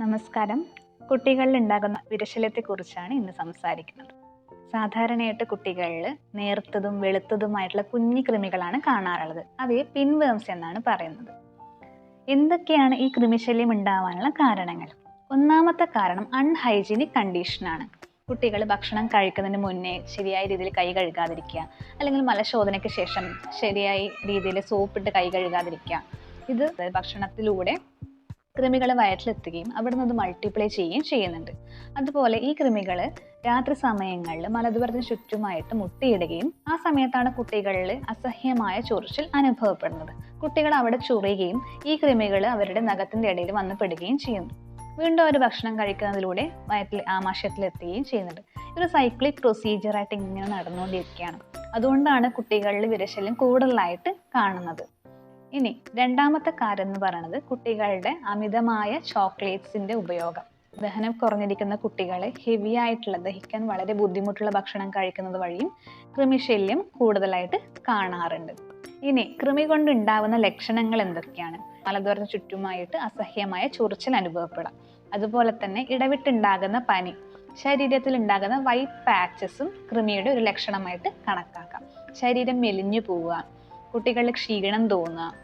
നമസ്കാരം. കുട്ടികളിൽ ഉണ്ടാകുന്ന വിരശല്യത്തെക്കുറിച്ചാണ് ഇന്ന് സംസാരിക്കുന്നത്. സാധാരണയായിട്ട് കുട്ടികളിൽ നേർത്തതും വെളുത്തതുമായിട്ടുള്ള കുഞ്ഞു കൃമികളാണ് കാണാറുള്ളത്. അവയെ പിൻവേംസ് എന്നാണ് പറയുന്നത്. എന്തൊക്കെയാണ് ഈ കൃമിശല്യം ഉണ്ടാവാനുള്ള കാരണങ്ങൾ? ഒന്നാമത്തെ കാരണം അൺഹൈജീനിക് കണ്ടീഷനാണ് കുട്ടികൾ ഭക്ഷണം കഴിക്കുന്നതിന് മുന്നേ ശരിയായ രീതിയിൽ കൈ കഴുകാതിരിക്കുക. അല്ലെങ്കിൽ മലശോധനയ്ക്ക് ശേഷം ശരിയായ രീതിയിൽ സോപ്പിട്ട് കൈ കഴുകാതിരിക്കുക. ഇത് ഭക്ഷണത്തിലൂടെ കൃമികൾ വയറ്റിലെത്തുകയും അവിടെ നിന്ന് മൾട്ടിപ്ലൈ ചെയ്യുകയും ചെയ്യുന്നുണ്ട്. അതുപോലെ ഈ കൃമികൾ രാത്രി സമയങ്ങളിൽ മലദ്വാരത്തിന് ചുറ്റുമായിട്ട് മുട്ടിയിടുകയും ആ സമയത്താണ് കുട്ടികളിൽ അസഹ്യമായ ചൊറിച്ചിൽ അനുഭവപ്പെടുന്നത്. കുട്ടികൾ അവിടെ ചൊറിയുകയും ഈ കൃമികൾ അവരുടെ നഖത്തിന്റെ ഇടയിൽ വന്ന് പെടുകയും ചെയ്യുന്നു. വീണ്ടും അവർ ഭക്ഷണം കഴിക്കുന്നതിലൂടെ വയറ്റിൽ ആമാശയത്തിലെത്തുകയും ചെയ്യുന്നുണ്ട്. ഇതൊരു സൈക്ലിക് പ്രൊസീജിയറായിട്ട് ഇങ്ങനെ നടന്നുകൊണ്ടിരിക്കുകയാണ്. അതുകൊണ്ടാണ് കുട്ടികളിൽ വിരശല്യം കൂടുതലായിട്ട് കാണുന്നത്. ഇനി രണ്ടാമത്തെ കാര്യം എന്ന് പറയുന്നത് കുട്ടികളുടെ അമിതമായ ചോക്ലേറ്റ്സിന്റെ ഉപയോഗം. ദഹനം കുറഞ്ഞിരിക്കുന്ന കുട്ടികളെ ഹെവി ആയിട്ടുള്ള ദഹിക്കാൻ വളരെ ബുദ്ധിമുട്ടുള്ള ഭക്ഷണം കഴിക്കുന്നത് വഴിയും കൃമിശല്യം കൂടുതലായിട്ട് കാണാറുണ്ട്. ഇനി കൃമി കൊണ്ട് ഉണ്ടാവുന്ന ലക്ഷണങ്ങൾ എന്തൊക്കെയാണ്? മലദ്വാരത്തിന് ചുറ്റുമായിട്ട് അസഹ്യമായ ചൊറിച്ചിൽ അനുഭവപ്പെടാം. അതുപോലെ തന്നെ ഇടവിട്ടുണ്ടാകുന്ന പനി ശരീരത്തിൽ ഉണ്ടാകുന്ന വൈറ്റ് പാച്ചസും കൃമിയുടെ ഒരു ലക്ഷണമായിട്ട് കണക്കാക്കാം. ശരീരം മെലിഞ്ഞു പോവുക കുട്ടികളിൽ ക്ഷീണം തോന്നുക.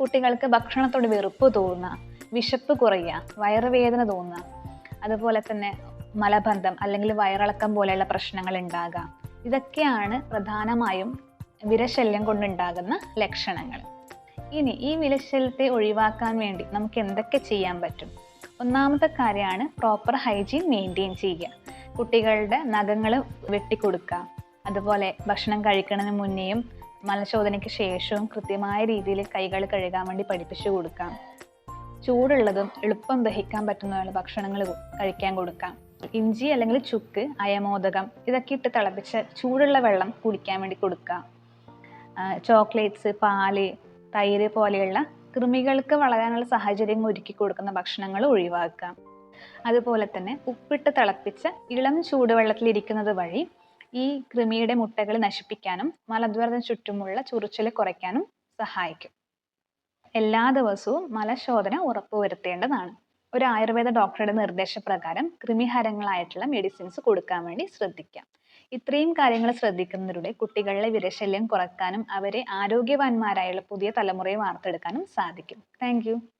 കുട്ടികൾക്ക് ഭക്ഷണത്തോട് വെറുപ്പ് തോന്നുക. വിശപ്പ് കുറയുക. വയറുവേദന തോന്നുക. അതുപോലെ തന്നെ മലബന്ധം അല്ലെങ്കിൽ വയറിളക്കം പോലെയുള്ള പ്രശ്നങ്ങൾ ഉണ്ടാകാം ഇതൊക്കെയാണ് പ്രധാനമായും വിരശല്യം കൊണ്ടുണ്ടാകുന്ന ലക്ഷണങ്ങൾ. ഇനി ഈ വിരശല്യത്തെ ഒഴിവാക്കാൻ വേണ്ടി നമുക്ക് എന്തൊക്കെ ചെയ്യാൻ പറ്റും? ഒന്നാമത്തെ കാര്യമാണ് പ്രോപ്പർ ഹൈജീൻ മെയിന്റെയിൻ ചെയ്യുക. കുട്ടികളുടെ നഖങ്ങൾ വെട്ടിക്കൊടുക്കുക. അതുപോലെ ഭക്ഷണം കഴിക്കുന്നതിന് മുന്നേയും മലശോധനയ്ക്ക് ശേഷവും കൃത്യമായ രീതിയിൽ കൈകൾ കഴുകാൻ വേണ്ടി പഠിപ്പിച്ചു കൊടുക്കാം. ചൂടുള്ളതും എളുപ്പം ദഹിക്കാൻ പറ്റുന്നതുമായ ഭക്ഷണങ്ങൾ കഴിക്കാൻ കൊടുക്കാം. ഇഞ്ചി അല്ലെങ്കിൽ ചുക്ക് അയമോദകം ഇതൊക്കെ ഇട്ട് തിളപ്പിച്ച ചൂടുള്ള വെള്ളം കുടിക്കാൻ വേണ്ടി കൊടുക്കാം. ചോക്ലേറ്റ്സ് പാൽ തൈര് പോലെയുള്ള കൃമികൾക്ക് വളരാനുള്ള സാഹചര്യം ഒരുക്കി കൊടുക്കുന്ന ഭക്ഷണങ്ങൾ ഒഴിവാക്കാം. അതുപോലെ തന്നെ ഉപ്പിട്ട് തിളപ്പിച്ച ഇളം ചൂടുവെള്ളത്തിൽ ഇരിക്കുന്നത് വഴി ഈ കൃമിയുടെ മുട്ടകൾ നശിപ്പിക്കാനും മലദ്വാരത്തിന് ചുറ്റുമുള്ള ചൊറിച്ചിൽ കുറയ്ക്കാനും സഹായിക്കും. എല്ലാ ദിവസവും മലശോധന ഉറപ്പുവരുത്തേണ്ടതാണ്. ഒരു ആയുർവേദ ഡോക്ടറുടെ നിർദ്ദേശപ്രകാരം കൃമിഹരങ്ങളായിട്ടുള്ള മെഡിസിൻസ് കൊടുക്കാൻ വേണ്ടി ശ്രദ്ധിക്കാം. ഇത്രയും കാര്യങ്ങൾ ശ്രദ്ധിക്കുന്നതിലൂടെ കുട്ടികളിലെ വിരശല്യം കുറയ്ക്കാനും അവരെ ആരോഗ്യവാന്മാരായുള്ള പുതിയ തലമുറയെ വാർത്തെടുക്കാനും സാധിക്കും. താങ്ക്